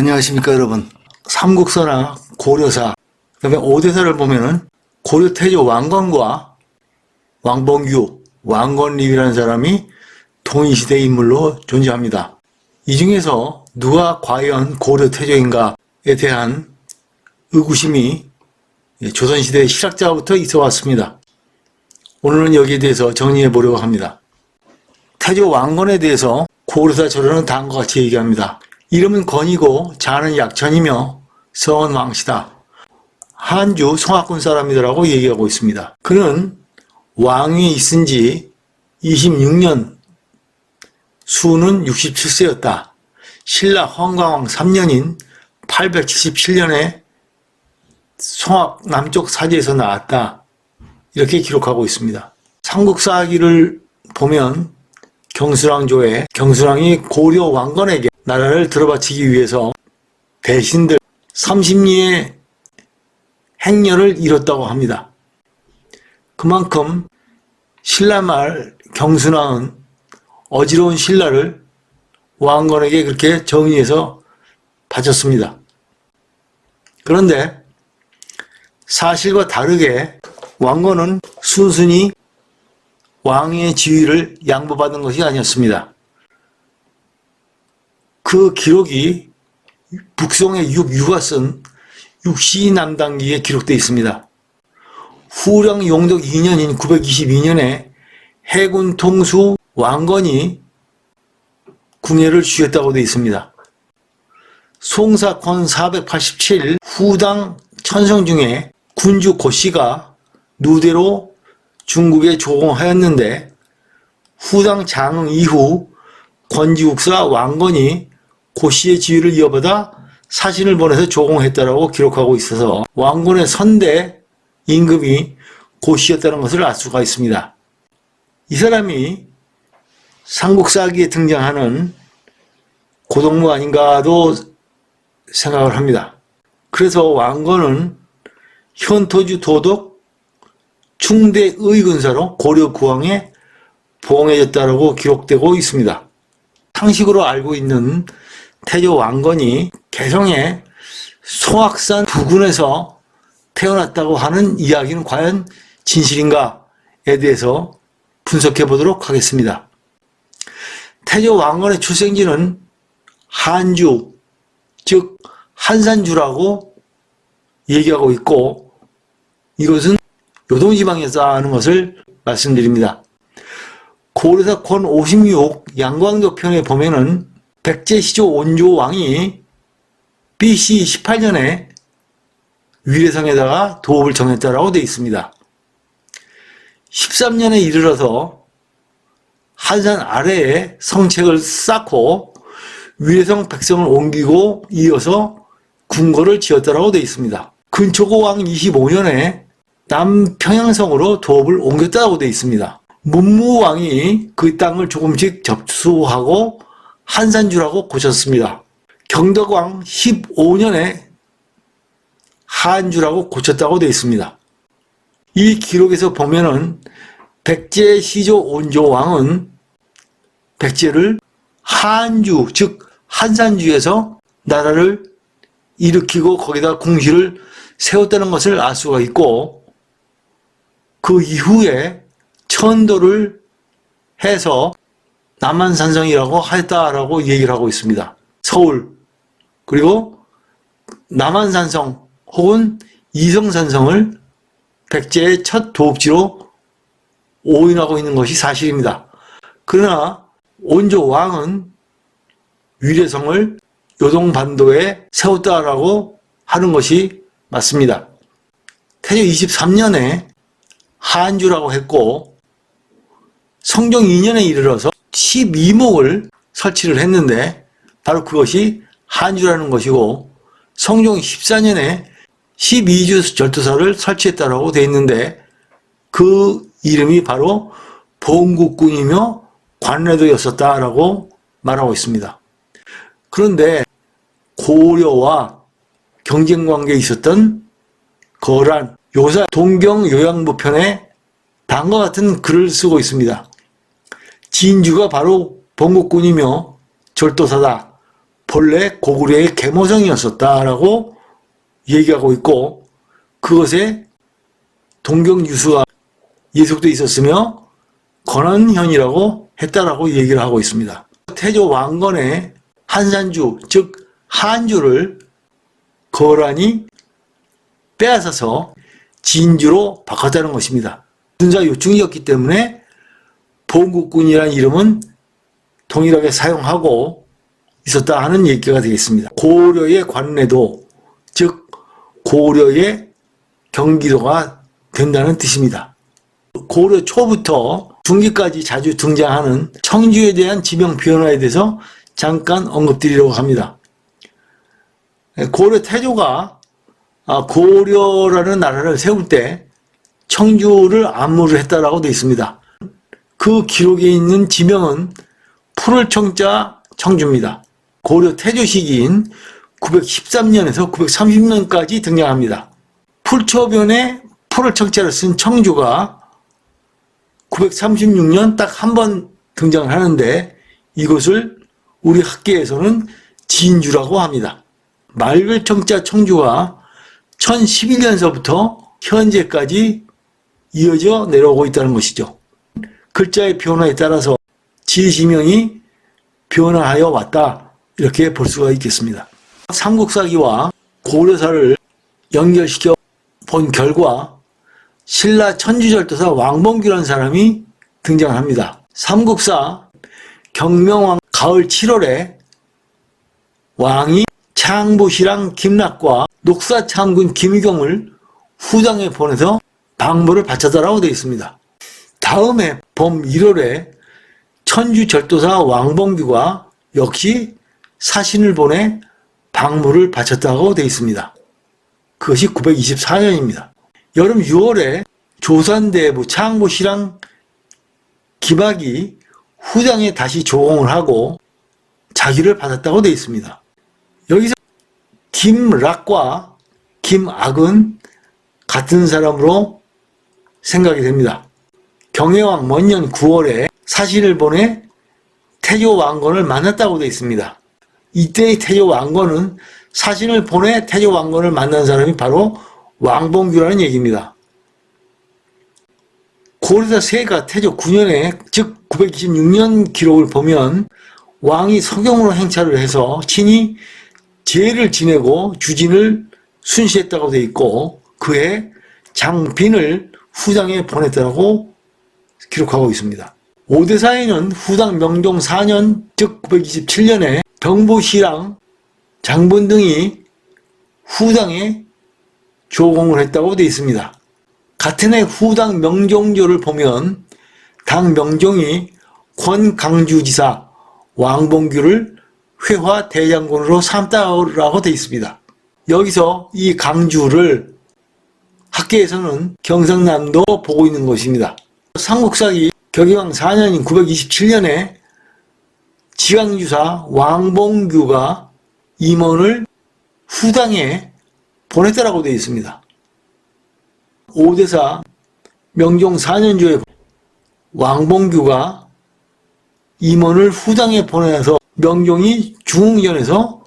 안녕하십니까 여러분. 삼국사나 고려사 그 다음에 오대사를 보면은 고려 태조 왕건과 왕봉규 왕건립이라는 사람이 동일시대 인물로 존재합니다. 이 중에서 누가 과연 고려 태조인가에 대한 의구심이 조선시대 실학자부터 있어 왔습니다. 오늘은 여기에 대해서 정리해 보려고 합니다. 태조 왕건에 대해서 고려사 저론은 다음과 같이 얘기합니다. 이름은 건이고 자는 약천이며 성은 왕시다. 한주 송악군 사람이더라고 얘기하고 있습니다. 그는 왕위 있은 지 26년, 수는 67세였다. 신라 황광왕 3년인 877년에 송악 남쪽 사지에서 나왔다. 이렇게 기록하고 있습니다. 삼국사기를 보면 경수랑조에 경수랑이 고려 왕건에게 나라를 들어바치기 위해서 대신들 30리의 행렬을 이뤘다고 합니다. 그만큼 신라말 경순왕은 어지러운 신라를 왕건에게 그렇게 정의해서 바쳤습니다. 그런데 사실과 다르게 왕건은 순순히 왕의 지위를 양보받은 것이 아니었습니다. 그 기록이 북송의 육, 유가 쓴 육시남당기에 기록되어 있습니다. 후령 용덕 2년인 922년에 해군 통수 왕건이 궁예를 주였다고 되어 있습니다. 송사권 487 후당 천성 중에 군주 고씨가 누대로 중국에 조공하였는데 후당 장흥 이후 권지국사 왕건이 고씨의 지위를 이어받아 사신을 보내서 조공했다라고 기록하고 있어서 왕건의 선대 임금이 고씨였다는 것을 알 수가 있습니다. 이 사람이 삼국사기에 등장하는 고동무 아닌가도 생각을 합니다. 그래서 왕건은 현토주 도덕 충대 의군사로 고려 국왕에 봉해졌다고 기록되고 있습니다. 상식으로 알고 있는 태조 왕건이 개성의 송악산 부근에서 태어났다고 하는 이야기는 과연 진실인가에 대해서 분석해 보도록 하겠습니다. 태조 왕건의 출생지는 한주, 즉 한산주라고 얘기하고 있고 이것은 요동지방에서 하는 것을 말씀드립니다. 고려사 권 56 양광도 편에 보면은 백제시조 온조 왕이 BC 18년에 위례성에다가 도읍을 정했다라고 되어 있습니다. 13년에 이르러서 한산 아래에 성책을 쌓고 위례성 백성을 옮기고 이어서 궁궐을 지었다라고 되어 있습니다. 근초고 왕 25년에 남평양성으로 도읍을 옮겼다고 되어 있습니다. 문무왕이 그 땅을 조금씩 접수하고 한산주라고 고쳤습니다. 경덕왕 15년에 한주라고 고쳤다고 되어 있습니다. 이 기록에서 보면은 백제 시조 온조 왕은 백제를 한주 즉 한산주에서 나라를 일으키고 거기다 궁시를 세웠다는 것을 알 수가 있고 그 이후에 천도를 해서 남한산성이라고 했다라고 얘기를 하고 있습니다. 서울 그리고 남한산성 혹은 이성산성을 백제의 첫 도읍지로 오인하고 있는 것이 사실입니다. 그러나 온조 왕은 위례성을 요동반도에 세웠다라고 하는 것이 맞습니다. 태조 23년에 한주라고 했고 성종 2년에 이르러서 12목을 설치를 했는데 바로 그것이 한주라는 것이고 성종 14년에 12주 절도사를 설치했다라고 되어 있는데 그 이름이 바로 봉국군이며 관례도였었다라고 말하고 있습니다. 그런데 고려와 경쟁 관계에 있었던 거란 요사 동경 요양부편에 다음과 같은 글을 쓰고 있습니다. 진주가 바로 봉국군이며 절도사다. 본래 고구려의 계모성이었었다라고 얘기하고 있고 그것에 동경유수가 예속돼 있었으며 권한현이라고 했다라고 얘기를 하고 있습니다. 태조 왕건의 한산주 즉 한주를 거란이 빼앗아서 진주로 바꿨다는 것입니다. 군사 요충이었기 때문에 봉국군이라는 이름은 동일하게 사용하고 있었다 하는 얘기가 되겠습니다. 고려의 관내도 즉 고려의 경기도가 된다는 뜻입니다. 고려 초부터 중기까지 자주 등장하는 청주에 대한 지명 변화에 대해서 잠깐 언급드리려고 합니다. 고려 태조가 아, 고려라는 나라를 세울 때 청주를 안무를 했다라고 되어 있습니다. 그 기록에 있는 지명은 푸를 청자 청주입니다. 고려 태조 시기인 913년에서 930년까지 등장합니다. 풀초변에 풀을 청자를 쓴 청주가 936년 딱 한 번 등장을 하는데 이것을 우리 학계에서는 진주라고 합니다. 맑을 청자 청주가 1011년서부터 현재까지 이어져 내려오고 있다는 것이죠. 글자의 변화에 따라서 지지명이 변화하여 왔다 이렇게 볼 수가 있겠습니다. 삼국사기와 고려사를 연결시켜 본 결과 신라 천주절도사 왕봉규라는 사람이 등장합니다. 삼국사 경명왕 가을 7월에 왕이 창부시랑 김락과 녹사창군 김희경을 후장에 보내서 방문을 바쳤다라고 되어 있습니다. 다음해 봄 1월에 천주절도사 왕봉규가 역시 사신을 보내 방문을 바쳤다고 되어 있습니다. 그것이 924년입니다. 여름 6월에 조선대부 창부시랑 김학이 후장에 다시 조공을 하고 자기를 받았다고 되어 있습니다. 여기서 김락과 김악은 같은 사람으로 생각이 됩니다. 경혜왕 먼년 9월에 사신을 보내 태조 왕건을 만났다고 되어 있습니다. 이때의 태조 왕건은 사신을 보내 태조 왕건을 만난 사람이 바로 왕봉규라는 얘기입니다. 고려사 세가 태조 9년에 즉 926년 기록을 보면 왕이 서경으로 행차를 해서 친히 제를 지내고 주진을 순시했다고 되어 있고 그해 장빈을 후장에 보냈다고 기록하고 있습니다. 오대사에는 후당 명종 4년 즉 927년에 병보시랑 장본 등이 후당에 조공을 했다고 되어 있습니다. 같은 해 후당 명종조를 보면 당 명종이 권강주지사 왕봉규를 회화 대장군으로 삼다라고 되어 있습니다. 여기서 이 강주를 학계에서는 경상남도 보고 있는 것입니다. 삼국사기 격의왕 4년인 927년에 지강주사 왕봉규가 임원을 후당에 보냈다라고 되어 있습니다. 오대사 명종 4년조에 왕봉규가 임원을 후당에 보내서 명종이 중흥전에서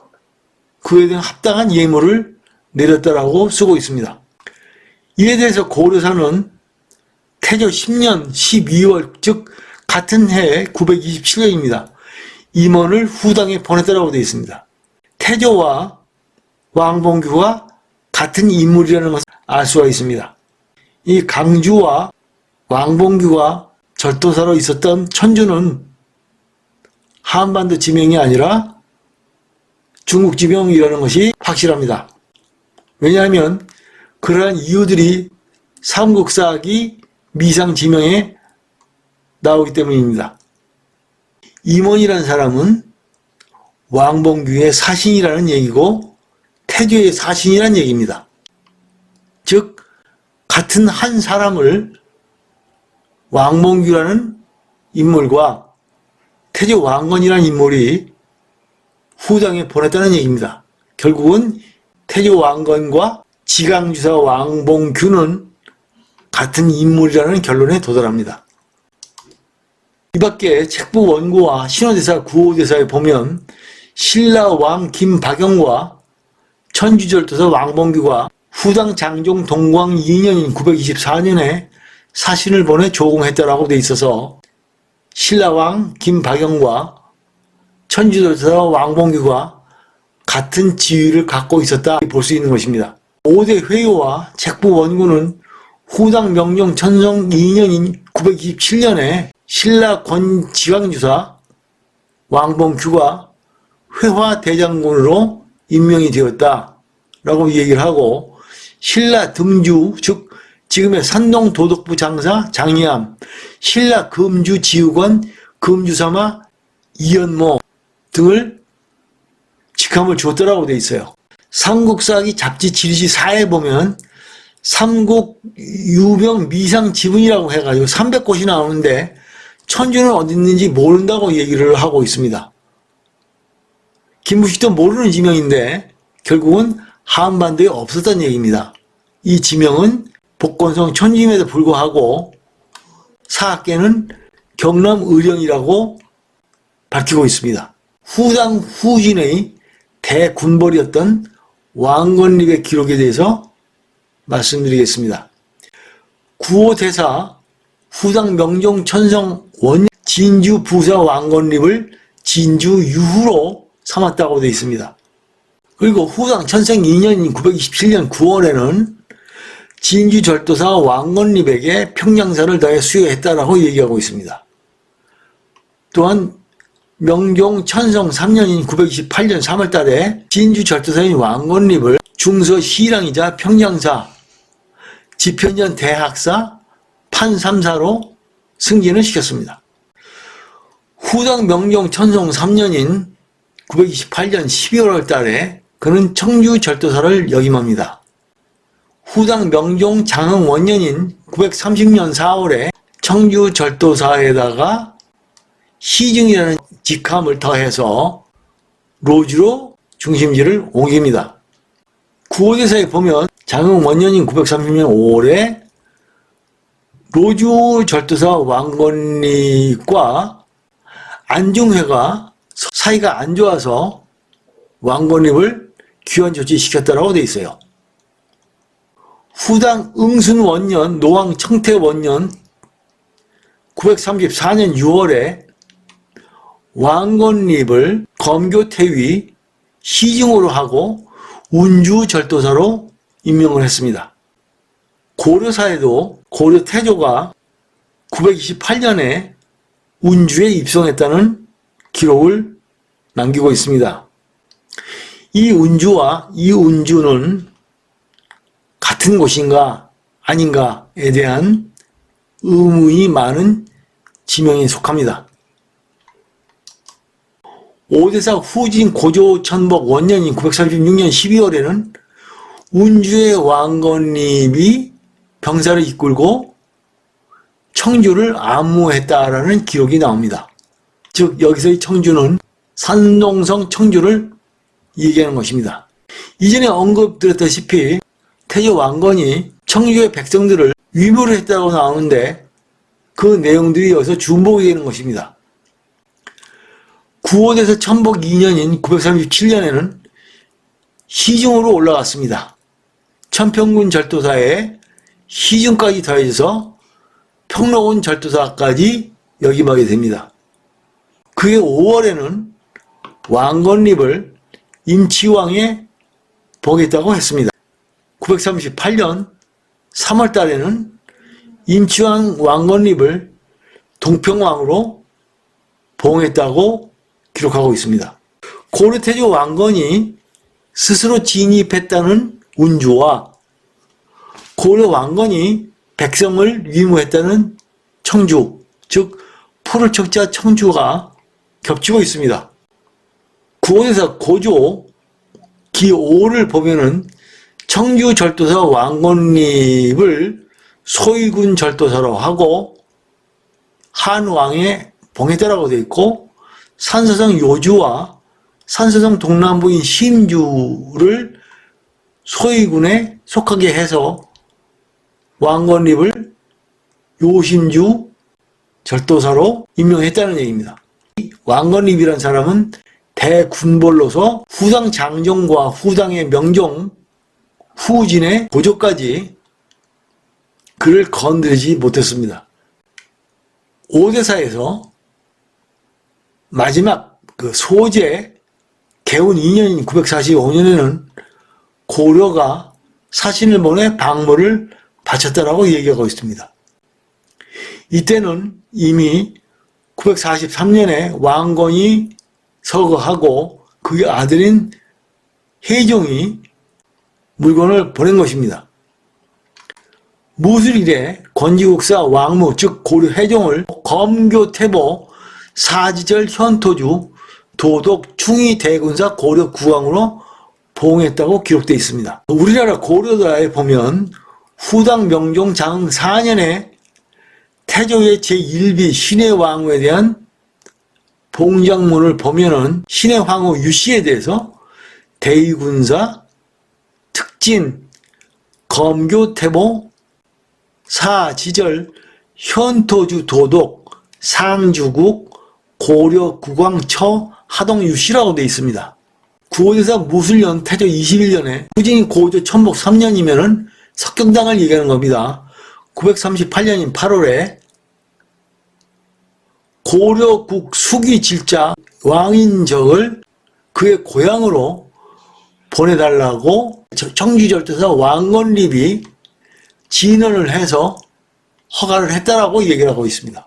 그에 대한 합당한 예물을 내렸다라고 쓰고 있습니다. 이에 대해서 고려사는 태조 10년 12월 즉 같은 해 927년입니다. 임원을 후당에 보냈다라고 되어 있습니다. 태조와 왕봉규가 같은 인물이라는 것을 알 수가 있습니다. 이 강주와 왕봉규가 절도사로 있었던 천주는 한반도 지명이 아니라 중국 지명이라는 것이 확실합니다. 왜냐하면 그러한 이유들이 삼국사기 미상 지명에 나오기 때문입니다. 임원이라는 사람은 왕봉규의 사신이라는 얘기고 태조의 사신이라는 얘기입니다. 즉 같은 한 사람을 왕봉규라는 인물과 태조 왕건이라는 인물이 후당에 보냈다는 얘기입니다. 결국은 태조 왕건과 지강주사 왕봉규는 같은 인물이라는 결론에 도달합니다. 이 밖에 책부 원고와 신호대사 구호대사에 보면 신라 왕 김박영과 천주절도사 왕봉규가 후당 장종 동광 2년인 924년에 사신을 보내 조공했다라고 돼 있어서 신라왕 김박영과 천주절도사 왕봉규가 같은 지위를 갖고 있었다 볼 수 있는 것입니다. 5대 회의와 책부 원군은 후당 명종 천성 2년인 927년에 신라 권 지광주사 왕봉규가 회화 대장군으로 임명이 되었다 라고 얘기를 하고 신라 등주 즉 지금의 산동 도덕부 장사 장이암 신라 금주 지휘관 금주사마 이연모 등을 직함을 주었더라고 돼 있어요. 삼국사기 잡지 지리지 4에 보면 삼국 유병 미상 지분이라고 해가지고 300곳이 나오는데 천주는 어디 있는지 모른다고 얘기를 하고 있습니다. 김부식도 모르는 지명인데 결국은 한반도에 없었던 얘기입니다. 이 지명은 복건성 천주임에도 불구하고 사학계는 경남 의령이라고 밝히고 있습니다. 후당 후진의 대군벌이었던 왕건립의 기록에 대해서 말씀드리겠습니다. 구호대사 후당 명종 천성 원 진주 부사 왕건립을 진주 유후로 삼았다고 되어 있습니다. 그리고 후당 천생 2년인 927년 9월에는 진주 절도사 왕건립에게 평양사를 다해 수여했다라고 얘기하고 있습니다. 또한 명종 천성 3년인 928년 3월 달에 진주 절도사인 왕건립을 중서 시랑이자 평양사, 지편전 대학사, 판삼사로 승진을 시켰습니다. 후당 명종 천성 3년인 928년 12월 달에 그는 청주 절도사를 역임합니다. 후당 명종 장흥 원년인 930년 4월에 청주 절도사에다가 시중이라는 직함을 더해서 로주로 중심지를 옮깁니다. 구호대사에 보면 장흥 원년인 930년 5월에 로주 절도사 왕건립과 안중회가 사이가 안 좋아서 왕건립을 귀환 조치시켰다라고 돼 있어요. 후당 응순 원년 노왕 청태 원년 934년 6월에 왕건립을 검교태위 시중으로 하고 운주 절도사로 임명을 했습니다. 고려사에도 고려 태조가 928년에 운주에 입성했다는 기록을 남기고 있습니다. 이 운주와 이 운주는 같은 곳인가 아닌가에 대한 의문이 많은 지명에 속합니다. 오대사 후진 고조 천복 원년인 936년 12월에는 운주의 왕건립이 병사를 이끌고 청주를 암무했다라는 기록이 나옵니다. 즉 여기서의 청주는 산동성 청주를 얘기하는 것입니다. 이전에 언급드렸다시피 태조 왕건이 청주의 백성들을 위무를 했다고 나오는데 그 내용들이 여기서 중복이 되는 것입니다. 구원에서 천복 2년인 937년에는 시중으로 올라갔습니다. 천평군 절도사에 시중까지 더해져서 평로원 절도사까지 역임하게 됩니다. 그해 5월에는 왕건립을 임치왕에 보겠다고 했습니다. 938년 3월 달에는 임치왕 왕건립을 동평왕으로 봉했다고 기록하고 있습니다. 고려태조 왕건이 스스로 진입했다는 운주와 고려 왕건이 백성을 위무했다는 청주, 즉 포를 척자 청주가 겹치고 있습니다. 구원에서 고조 기5를 보면은 청주 절도사 왕건립을 소위군 절도사로 하고 한왕의 봉해대라고 되어 있고 산서성 요주와 산서성 동남부인 심주를 소위군에 속하게 해서 왕건립을 요심주 절도사로 임명했다는 얘기입니다. 왕건립이란 사람은 대군벌로서 후당 장정과 후당의 명종, 후진의 고조까지 그를 건드리지 못했습니다. 오대사에서 마지막 그 소재 개운 2년인 945년에는 고려가 사신을 보내 방모를 바쳤다라고 얘기하고 있습니다. 이때는 이미 943년에 왕건이 서거하고 그의 아들인 혜종이 물건을 보낸 것입니다. 무술일에 건지국사 왕무 즉 고려 혜종을 검교태보 사지절 현토주 도독 충의 대군사 고려 국왕으로 봉했다고 기록되어 있습니다. 우리나라 고려사에 보면 후당 명종 장 4년에 태조의 제1비 신의 왕후에 대한 봉장문을 보면은 신의 황후 유씨에 대해서 대의군사, 특진, 검교태보, 사지절, 현토주 도독, 상주국, 고려 국왕처 하동유씨라고 되어 있습니다. 구호대사 무술년 태조 21년에 후진이 고조 천복 3년이면은 석경당을 얘기하는 겁니다. 938년인 8월에 고려국 수기 질자 왕인적을 그의 고향으로 보내달라고 청주절도사 왕건립이 진언을 해서 허가를 했다라고 얘기를 하고 있습니다.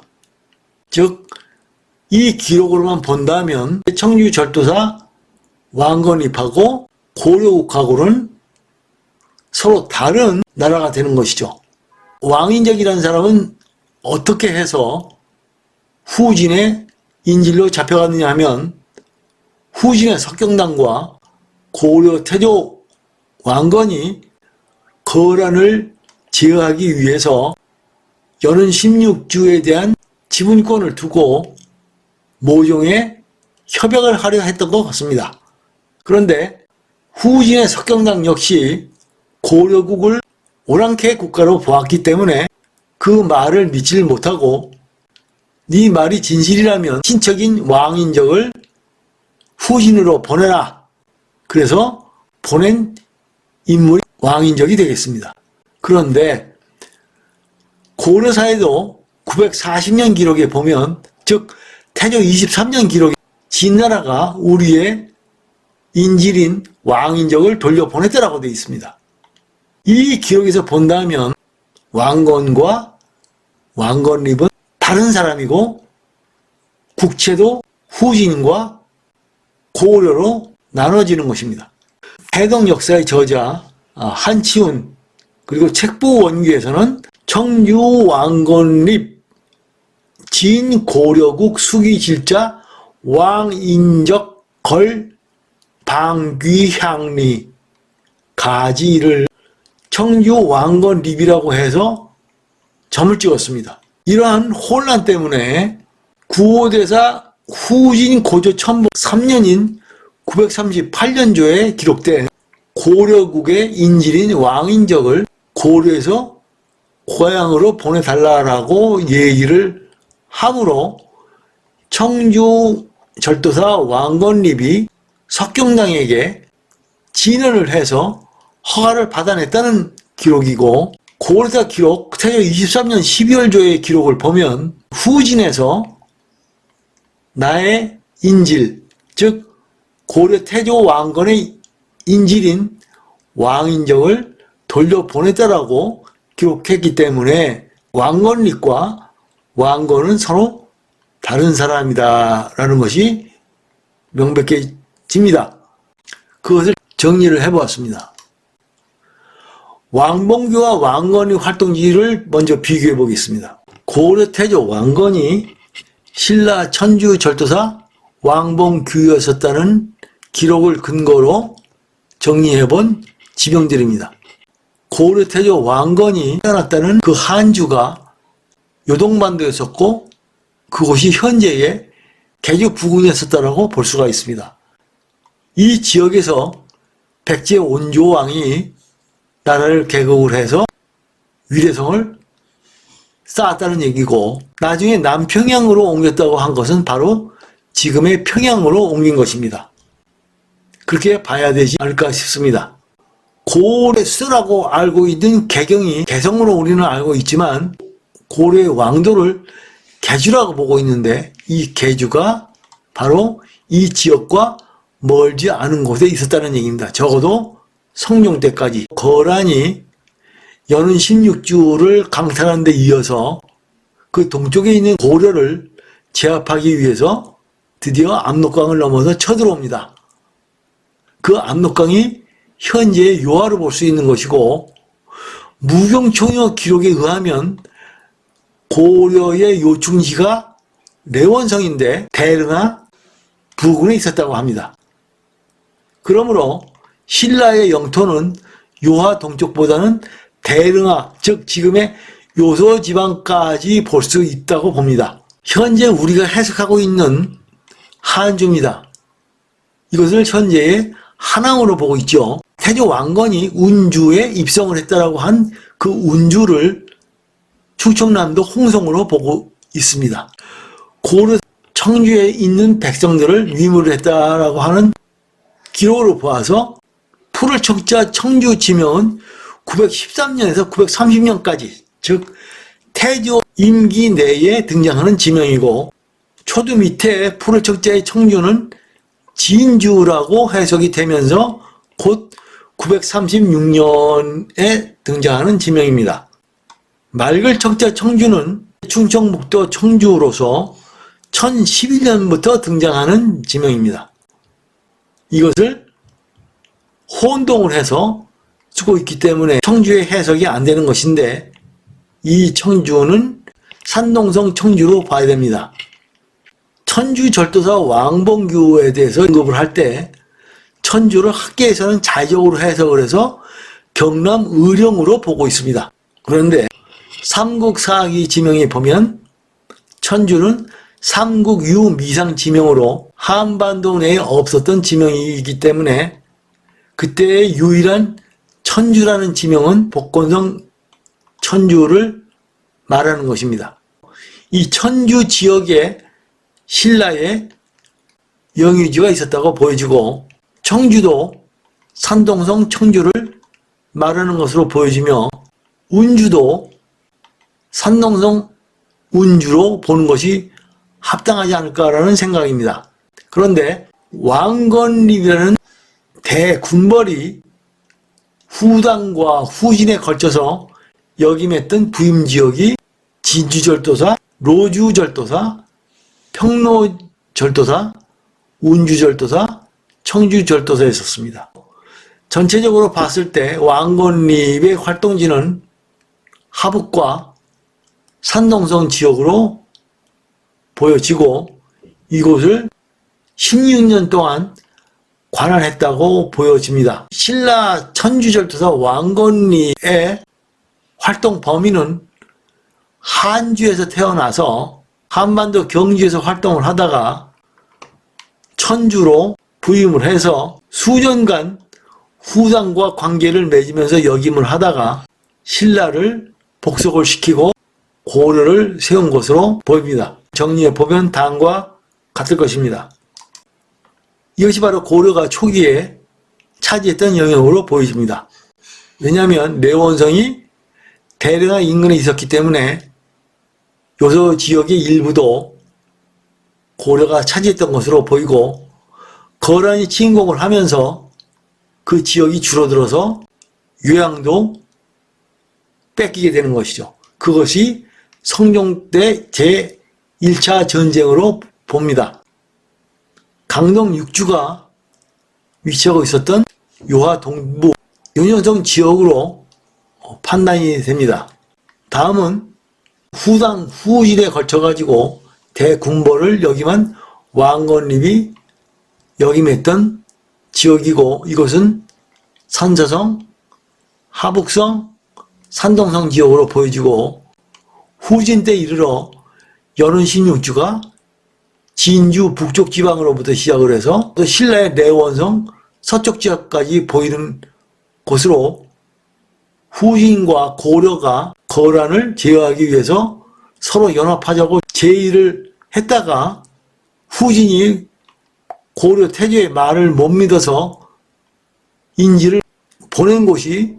즉, 이 기록으로만 본다면 청주절도사 왕건립하고 고려국하고는 서로 다른 나라가 되는 것이죠. 왕인적이라는 사람은 어떻게 해서 후진의 인질로 잡혀갔느냐 하면 후진의 석경당과 고려 태조 왕건이 거란을 제어하기 위해서 연은 16주에 대한 지분권을 두고 모종의 협약을 하려 했던 것 같습니다. 그런데 후진의 석경당 역시 고려국을 오랑캐 국가로 보았기 때문에 그 말을 믿지를 못하고 네 말이 진실이라면 친척인 왕인적을 후진으로 보내라. 그래서 보낸 인물이 왕인적이 되겠습니다. 그런데 고려사에도 940년 기록에 보면 즉 태조 23년 기록에 진나라가 우리의 인질인 왕인적을 돌려보냈다라고 되어 있습니다. 이 기록에서 본다면 왕건과 왕건립은 다른 사람이고 국채도 후진과 고려로 나눠지는 것입니다. 해동 역사의 저자 아, 한치훈 그리고 책부 원규에서는 청유 왕건립 진고려국 수기질자 왕인적 걸 방귀향리 가지를 청유 왕건 립이라고 해서 점을 찍었습니다. 이러한 혼란 때문에 구호대사 후진 고조 천복 3년인 938년조에 기록된 고려국의 인질인 왕인적을 고려에서 고향으로 보내달라고 얘기를 함으로 청주 절도사 왕건립이 석경당에게 진언을 해서 허가를 받아냈다는 기록이고 고려사 기록 태조 23년 12월조의 기록을 보면 후진에서 나의 인질 즉 고려 태조 왕건의 인질인 왕인적을 돌려보냈다라고 기록했기 때문에 왕건립과 왕건은 서로 다른 사람이다 라는 것이 명백해 집니다. 그것을 정리를 해보았습니다. 왕봉규와 왕건의 활동지를 먼저 비교해 보겠습니다. 고려 태조 왕건이 신라 천주 절도사 왕봉규였었다는 기록을 근거로 정리해 본 지명들입니다. 고려 태조 왕건이 태어났다는 그 한주가 요동반도였었고 그곳이 현재의 개주 부근이었었다고 볼 수가 있습니다. 이 지역에서 백제 온조왕이 나라를 개국을 해서 위례성을 쌓았다는 얘기고 나중에 남평양으로 옮겼다고 한 것은 바로 지금의 평양으로 옮긴 것입니다. 그렇게 봐야 되지 않을까 싶습니다. 고래 쓰라고 알고 있는 개경이 개성으로 우리는 알고 있지만 고려의 왕도를 개주라고 보고 있는데 이 개주가 바로 이 지역과 멀지 않은 곳에 있었다는 얘기입니다. 적어도 성종 때까지 거란이 연운 16주를 강탈하는 데 이어서 그 동쪽에 있는 고려를 제압하기 위해서 드디어 압록강을 넘어서 쳐들어옵니다. 그 압록강이 현재의 요하로 볼 수 있는 것이고 무경총역 기록에 의하면 고려의 요충지가 내원성인데 대릉하 부근에 있었다고 합니다. 그러므로 신라의 영토는 요하 동쪽보다는 대릉하, 즉 지금의 요소 지방까지 볼 수 있다고 봅니다. 현재 우리가 해석하고 있는 한주입니다. 이것을 현재의 한항으로 보고 있죠. 태조 왕건이 운주에 입성을 했다라고 한 그 운주를 충청남도 홍성으로 보고 있습니다. 고려 청주에 있는 백성들을 위무를 했다라고 하는 기록으로 보아서 풀을 청자 청주 지명은 913년에서 930년까지 즉 태조 임기 내에 등장하는 지명이고 초두 밑에 풀을 청자의 청주는 진주라고 해석이 되면서 곧 936년에 등장하는 지명입니다. 맑을 청자 청주는 충청북도 청주로서 1011년부터 등장하는 지명입니다. 이것을 혼동을 해서 쓰고 있기 때문에 청주의 해석이 안 되는 것인데 이 청주는 산동성 청주로 봐야 됩니다. 천주 절도사 왕봉규에 대해서 언급을 할 때 천주를 학계에서는 자의적으로 해석을 해서 경남 의령으로 보고 있습니다. 그런데 삼국사기 지명에 보면 천주는 삼국 유미상 지명으로 한반도 내에 없었던 지명이기 때문에 그때의 유일한 천주라는 지명은 복건성 천주를 말하는 것입니다. 이 천주 지역에 신라의 영유지가 있었다고 보여지고 청주도 산동성 청주를 말하는 것으로 보여지며 운주도 산동성 운주로 보는 것이 합당하지 않을까라는 생각입니다. 그런데 왕건립이라는 대군벌이 후당과 후진에 걸쳐서 역임했던 부임지역이 진주절도사, 로주절도사, 평로절도사, 운주절도사, 청주절도사에 있었습니다. 전체적으로 봤을 때 왕건립의 활동지는 하북과 산동성 지역으로 보여지고 이곳을 16년 동안 관할했다고 보여집니다. 신라 천주절도사 왕건리의 활동 범위는 한주에서 태어나서 한반도 경주에서 활동을 하다가 천주로 부임을 해서 수년간 후상과 관계를 맺으면서 역임을 하다가 신라를 복속을 시키고 고려를 세운 것으로 보입니다. 정리해 보면 다음과 같을 것입니다. 이것이 바로 고려가 초기에 차지했던 영역으로 보여집니다. 왜냐하면 내원성이 대릉하 인근에 있었기 때문에 요소 지역의 일부도 고려가 차지했던 것으로 보이고 거란이 침공을 하면서 그 지역이 줄어들어서 요양도 뺏기게 되는 것이죠. 그것이 성종 때 제 1차 전쟁으로 봅니다. 강동 육주가 위치하고 있었던 요하 동부 윤영성 지역으로 판단이 됩니다. 다음은 후당 후일에 걸쳐 가지고 대군벌을 역임한 왕건립이 역임했던 지역이고 이것은 산자성, 하북성, 산동성 지역으로 보여지고 후진 때 이르러 연운 16주가 진주 북쪽 지방으로부터 시작을 해서 또 신라의 내원성 서쪽 지역까지 보이는 곳으로 후진과 고려가 거란을 제어하기 위해서 서로 연합하자고 제의를 했다가 후진이 고려 태조의 말을 못 믿어서 인지를 보낸 곳이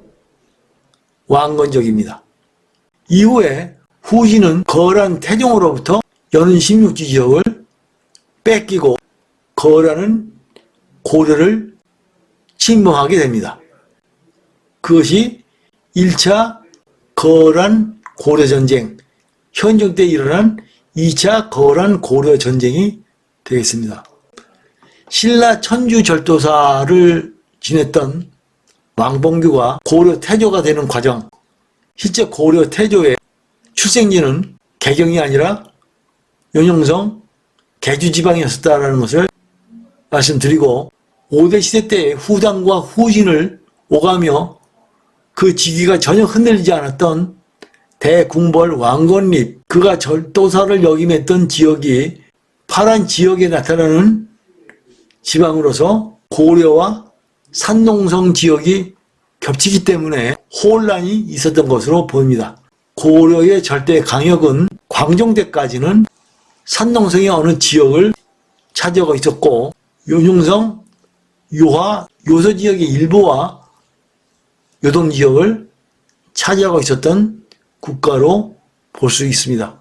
왕건적입니다. 이후에 후진은 거란 태종으로부터 연은 16지 지역을 뺏기고 거란은 고려를 침범하게 됩니다. 그것이 1차 거란 고려 전쟁, 현종 때 일어난 2차 거란 고려 전쟁이 되겠습니다. 신라 천주 절도사를 지냈던 왕봉규가 고려 태조가 되는 과정, 실제 고려 태조의 출생지는 개경이 아니라 연용성 개주 지방이었다라는 것을 말씀드리고 5대 시대 때 후당과 후진을 오가며 그 지위가 전혀 흔들리지 않았던 대궁벌 왕건립 그가 절도사를 역임했던 지역이 파란 지역에 나타나는 지방으로서 고려와 산농성 지역이 겹치기 때문에 혼란이 있었던 것으로 보입니다. 고려의 절대 강역은 광종대까지는 산농성의 어느 지역을 차지하고 있었고 요용성, 요하, 요소 지역의 일부와 요동 지역을 차지하고 있었던 국가로 볼 수 있습니다.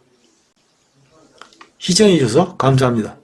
시청해 주셔서 감사합니다.